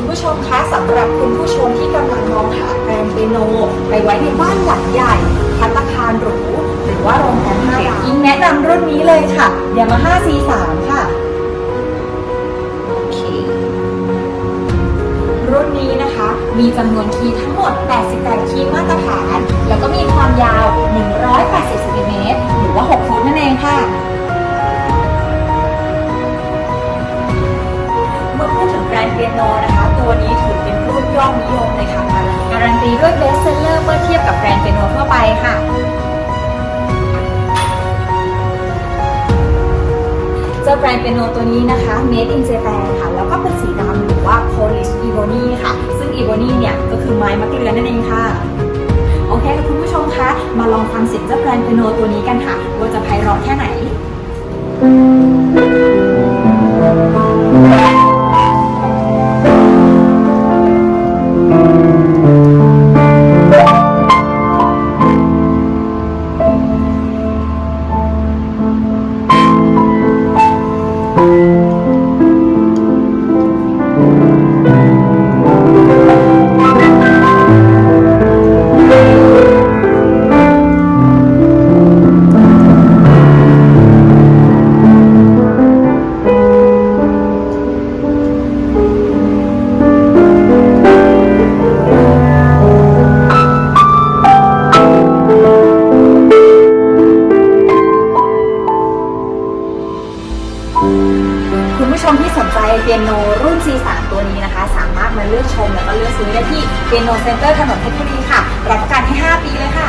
คุณผู้ชมคะสำหรับคุณผู้ชมที่กำลังมองหาแกรนด์เปียโน ไปไว้ในบ้านหลังใหญ่พัตตาคารหรูหรือว่าโรงแรมห้าดาวยิ่งแนะนำรุ่นนี้เลยค่ะ Yamaha C3 ค่ะรุ่นนี้นะคะ มีจำนวนคีย์ทั้งหมด 88 คีย์มาตรฐาน แล้วก็มีความยาว 180ซนเมตรหรือว่า 6 ฟุตนั่นเองค่ะเมื่อพูดถึงแบรนด์เปียโนนะคะ ตัวนี้ถือเป็นรุ่นยอดนิยมเลยค่ะ การันตีด้วยเบสเซลเลอร์เมื่อเทียบกับแบรนด์เปโนทั่วไปค่ะเจ้าแบรนด์เปโนตัวนี้นะคะ made in Japan ค่ะ แล้วก็เป็นสีดำหรือว่า Polish Ebony ค่ะ ซึ่ง Ebony เนี่ยก็คือไม้มะเกลือนั่นเองค่ะ โอเคค่ะคุณผู้ชมคะ มาลองฟังเสียงเจ้าแบรนด์เปโนตัวนี้กันค่ะ ว่าจะไพเราะแค่ไหน ณ ผู้ชมที่สนใจเปียโนรุ่น C3 ตัวนี้นะคะ สามารถมาเลือกชมแล้วก็เลือกซื้อได้ที่เปียโนเซ็นเตอร์ถนนเพชรบุรีค่ะ รับประกันให้ 5 ปีเลยค่ะ